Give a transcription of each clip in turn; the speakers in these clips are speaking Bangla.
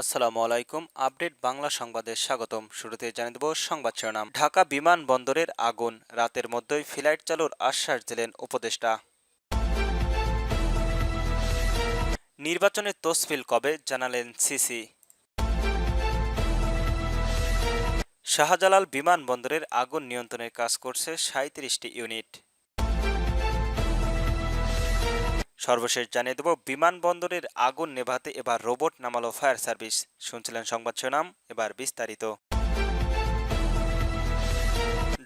আসসালামু আলাইকুম। আপডেট বাংলা সংবাদে স্বাগতম। শুরুতে জানিয়ে দেব সংবাদ শিরোনাম। ঢাকা বিমানবন্দরের আগুন। রাতের মধ্যেই ফ্লাইট চালুর আশ্বাস দিলেন উপদেষ্টা। নির্বাচনের তসফিল কবে জানালেন সিসি। শাহজালাল বিমানবন্দরের আগুন নিয়ন্ত্রণের কাজ করছে সাঁত্রিশটি ইউনিট। সর্বশেষ জানিয়ে দেব, বিমানবন্দরের আগুন নেভাতে এবার রোবট নামালো ফায়ার সার্ভিস। শুনছিলেন সংবাদ শিরোনাম, এবার বিস্তারিত।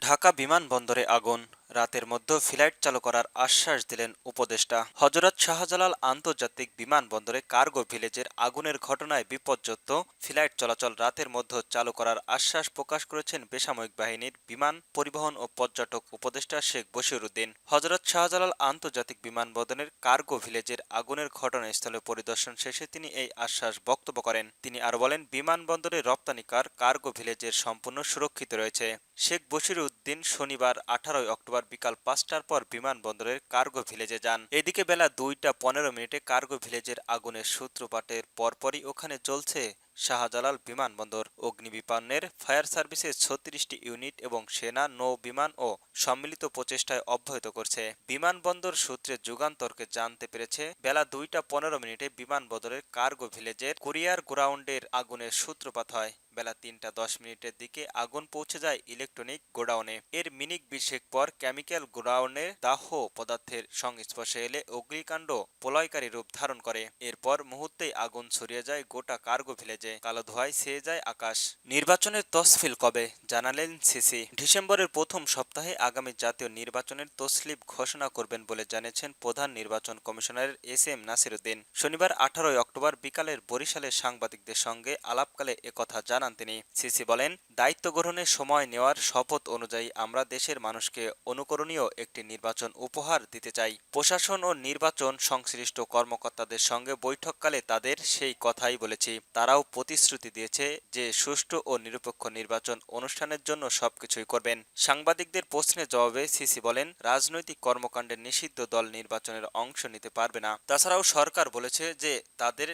ঢাকা বিমানবন্দরে আগুন। রাতের মধ্যে ফ্লাইট চালু করার আশ্বাস দিলেন উপদেষ্টা। হজরত শাহজালাল আন্তর্জাতিক বিমানবন্দরে কার্গো ভিলেজের আগুনের ঘটনায় বিপর্যস্ত। ফ্লাইট চলাচল রাতের মধ্যে চালু করার আশ্বাস প্রকাশ করেছেন বেসামরিক বাহিনীর বিমান পরিবহন ও পর্যটক উপদেষ্টা শেখ বশিরউদ্দিন হজরত শাহজালাল আন্তর্জাতিক বিমানবন্দরের কার্গো ভিলেজের আগুনের ঘটনাস্থলে পরিদর্শন শেষে তিনি এই আশ্বাস বক্তব্য করেন। তিনি আরও বলেন, বিমানবন্দরে রপ্তানিকার কার্গো ভিলেজের সম্পূর্ণ সুরক্ষিত রয়েছে। শেখ বশির উদ্দিন শনিবার আঠারোই অক্টোবর বিকাল পাঁচটার পর বিমানবন্দরের কার্গো ভিলেজে যান। এদিকে বেলা দুইটা পনেরো মিনিটে কার্গো ভিলেজের আগুনের সূত্রপাতের পরপরই ওখানে চলছে শাহজালাল বিমানবন্দর অগ্নিবিপন্নের ফায়ার সার্ভিসের ছত্রিশটি ইউনিট এবং সেনা, নৌ বিমান ও সম্মিলিত প্রচেষ্টায় অব্যাহত করছে। বিমানবন্দর সূত্রে যুগান্তরকে জানতে পেরেছে, বেলা দুইটা পনেরো মিনিটে বিমানবন্দরের কার্গো ভিলেজের কুরিয়ার গ্রাউন্ডের আগুনের সূত্রপাত হয়। বেলা তিনটা দশ মিনিটের দিকে আগুন পৌঁছে যায় ইলেকট্রনিক গোডাউনে। এর মিনিট বিশেক পর কেমিক্যাল গোডাউনে দাহ পদার্থের সংস্পর্শে এলে অগ্নিকাণ্ড প্রলয়কারী রূপ ধারণ করে। এরপর মুহূর্তেই আগুন ছড়িয়ে যায় গোটা কার্গো ভিলেজে। কালো ধোঁয়ায় ছেয়ে যায় আকাশ। নির্বাচনের তসফিল কবে জানালেন সিসি। ডিসেম্বরের প্রথম সপ্তাহে আগামী জাতীয় নির্বাচনের তসলিপ ঘোষণা করবেন বলে জানিয়েছেন প্রধান নির্বাচন কমিশনার এস এম নাসিরুদ্দিন। শনিবার আঠারোই অক্টোবর বিকালের বরিশালে সাংবাদিকদের সঙ্গে আলাপকালে একথা জানান তিনি। সিসি বলেন, দায়িত্ব গ্রহণের সময় নেওয়ার শপথ অনুযায়ী আমরা দেশের মানুষকে অনুকরণীয় একটি নির্বাচন উপহার দিতে চাই। প্রশাসন ও নির্বাচন সংশ্লিষ্ট কর্মকর্তাদের সঙ্গে বৈঠককালে তাদের সেই কথাই বলেছি। তারাও প্রতিশ্রুতি দিয়েছে যে সুষ্ঠু ও নিরপেক্ষ নির্বাচন অনুষ্ঠানের জন্য সবকিছুই করবেন। সাংবাদিকদের প্রশ্নের জবাবে সিসি বলেন, রাজনৈতিক কর্মকাণ্ডে নিষিদ্ধ দল নির্বাচনের অংশ নিতে পারবে না। তাছাড়াও সরকার বলেছে যে তাদের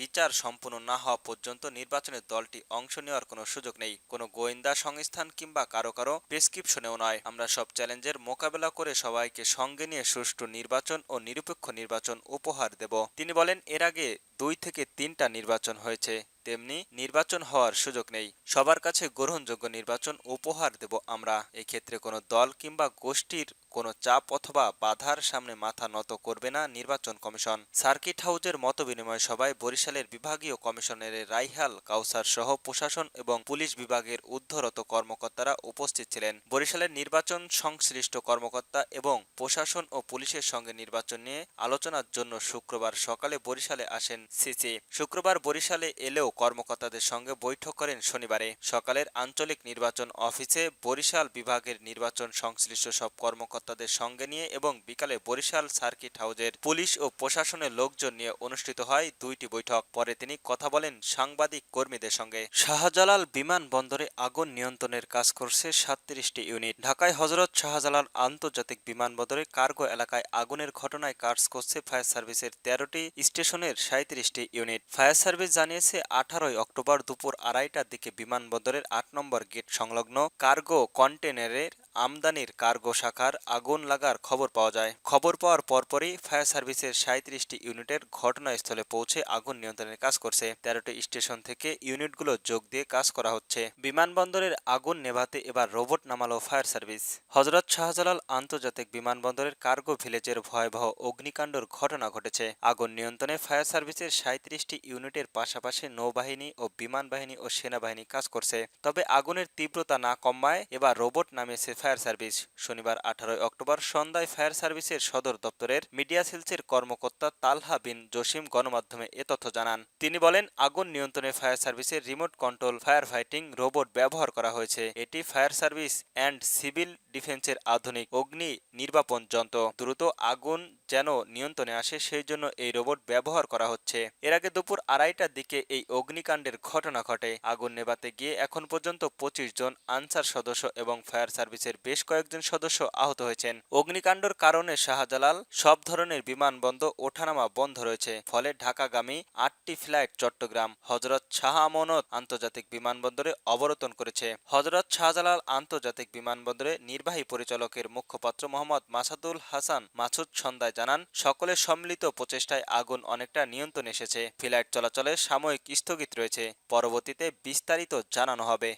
বিচার সম্পূর্ণ না হওয়া পর্যন্ত নির্বাচনের দলটি অংশ নেওয়ার কোনো সুযোগ নেই। কোনো গোয়েন্দা সংস্থান কিংবা কারও কারও প্রেসক্রিপশনেও নয়। আমরা সব চ্যালেঞ্জের মোকাবেলা করে সবাইকে সঙ্গে নিয়ে সুষ্ঠু নির্বাচন ও নিরপেক্ষ নির্বাচন উপহার দেব। তিনি বলেন, এর আগে দুই থেকে তিনটা নির্বাচন হয়েছে। তেমনি নির্বাচন হওয়ার সুযোগ নেই। সবার কাছে গ্রহণযোগ্য নির্বাচন উপহার দেব আমরা। এই ক্ষেত্রে কোনো দল কিংবা গোষ্ঠীর কোনো চাপ অথবা বাধার সামনে মাথা নত করবে না নির্বাচন কমিশন। সার্কিট হাউজের মত বিনিময় সভায় বরিশালের বিভাগীয় কমিশনারের রাইহাল কাউসার সহ প্রশাসন এবং পুলিশ বিভাগের ঊর্ধ্বরত কর্মকর্তারা উপস্থিত ছিলেন। বরিশালের নির্বাচন সংশ্লিষ্ট কর্মকর্তা এবং প্রশাসন ও পুলিশের সঙ্গে নির্বাচন নিয়ে আলোচনার জন্য শুক্রবার সকালে বরিশালে আসেন সিসি। শুক্রবার বরিশালে এলেও কর্মকর্তাদের সঙ্গে বৈঠক করেন শনিবারে। সকালের আঞ্চলিক নির্বাচন অফিসে বরিশাল বিভাগের নির্বাচন সংশ্লিষ্ট সব কর্মকর্তাদের সঙ্গে নিয়ে এবং বিকালে বরিশাল সার্কিট হাউজের পুলিশ ও প্রশাসনের লোকজন নিয়ে অনুষ্ঠিত হয় দুইটি বৈঠক। পরে তিনি কথা বলেন সাংবাদিক কর্মীদের সঙ্গে। শাহজালাল বিমানবন্দরে আগুন নিয়ন্ত্রণের কাজ করছে সাতত্রিশটি ইউনিট। ঢাকায় হজরত শাহজালাল আন্তর্জাতিক বিমানবন্দরে কার্গো এলাকায় আগুনের ঘটনায় কাজ করছে ফায়ার সার্ভিসের তেরোটি স্টেশনের সাঁত্রিশটি ইউনিট। ফায়ার সার্ভিস জানিয়েছে আঠারোই অক্টোবর দুপুর আড়াইটার দিকে বিমানবন্দরের আট নম্বর গেট সংলগ্ন কার্গো কন্টেনারের আমদানির কার্গো শাখার আগুন লাগার খবর পাওয়া যায়। খবর পাওয়ার পরপরই ফায়ার সার্ভিসের সাঁত্রিশটি ইউনিটের ঘটনাস্থলে পৌঁছে আগুন নিয়ন্ত্রণের কাজ করছে। তেরোটি স্টেশন থেকে ইউনিটগুলো যোগ দিয়ে কাজ করা হচ্ছে। বিমানবন্দরের আগুন নেভাতে এবার রোবট নামালো ফায়ার সার্ভিস। হজরত শাহজালাল আন্তর্জাতিক বিমানবন্দরের কার্গো ভিলেজের ভয়াবহ অগ্নিকাণ্ডর ঘটনা ঘটেছে। আগুন নিয়ন্ত্রণে ফায়ার সার্ভিসের সাঁত্রিশটি ইউনিটের পাশাপাশি নৌবাহিনী ও বিমান বাহিনী ও সেনাবাহিনী কাজ করছে। তবে আগুনের তীব্রতা না কমায় এবার রোবট নামিয়েছে ফায়ার সার্ভিস। শনিবার আঠারোই অক্টোবর সন্ধ্যায় ফায়ার সার্ভিসের সদর দপ্তরের মিডিয়া সেলসের কর্মকর্তা তালহা বিন জসিম গণমাধ্যমে এ তথ্য জানান। তিনি বলেন, আগুন নিয়ন্ত্রণে ফায়ার সার্ভিসের remote control fire fighting robot ব্যবহার করা হয়েছে। এটি ফায়ার সার্ভিস অ্যান্ড সিভিল ডিফেন্সের আধুনিক অগ্নি নির্বাপন যন্ত্র। দ্রুত আগুন যেন নিয়ন্ত্রণে আসে, সেই জন্য এই রোবট ব্যবহার করা হচ্ছে। এর আগে দুপুর আড়াইটার দিকে এই অগ্নিকাণ্ডের ঘটনা ঘটে। আগুন নেভাতে গিয়ে এখন পর্যন্ত পঁচিশ জন আনসার সদস্য এবং ফায়ার সার্ভিসের ফ্লাইটের বেশ কয়েকজন সদস্য আহত হয়েছেন। অগ্নিকাণ্ডর কারণে শাহজালাল সব ধরনের বিমানবন্দর ওঠানামা বন্ধ রয়েছে। ফলে ঢাকাগামী আটটি ফ্লাইট চট্টগ্রাম, হজরত শাহ আমানত আন্তর্জাতিক বিমানবন্দরে অবতরণ করেছে। হজরত শাহজালাল আন্তর্জাতিক বিমানবন্দরে নির্বাহী পরিচালকের মুখপাত্র মোহাম্মদ মাসাদুল হাসান মাসুদ সন্ধ্যায় জানান, সকলের সম্মিলিত প্রচেষ্টায় আগুন অনেকটা নিয়ন্ত্রণ এসেছে। ফ্লাইট চলাচলে সাময়িক স্থগিত রয়েছে। পরবর্তীতে বিস্তারিত জানানো হবে।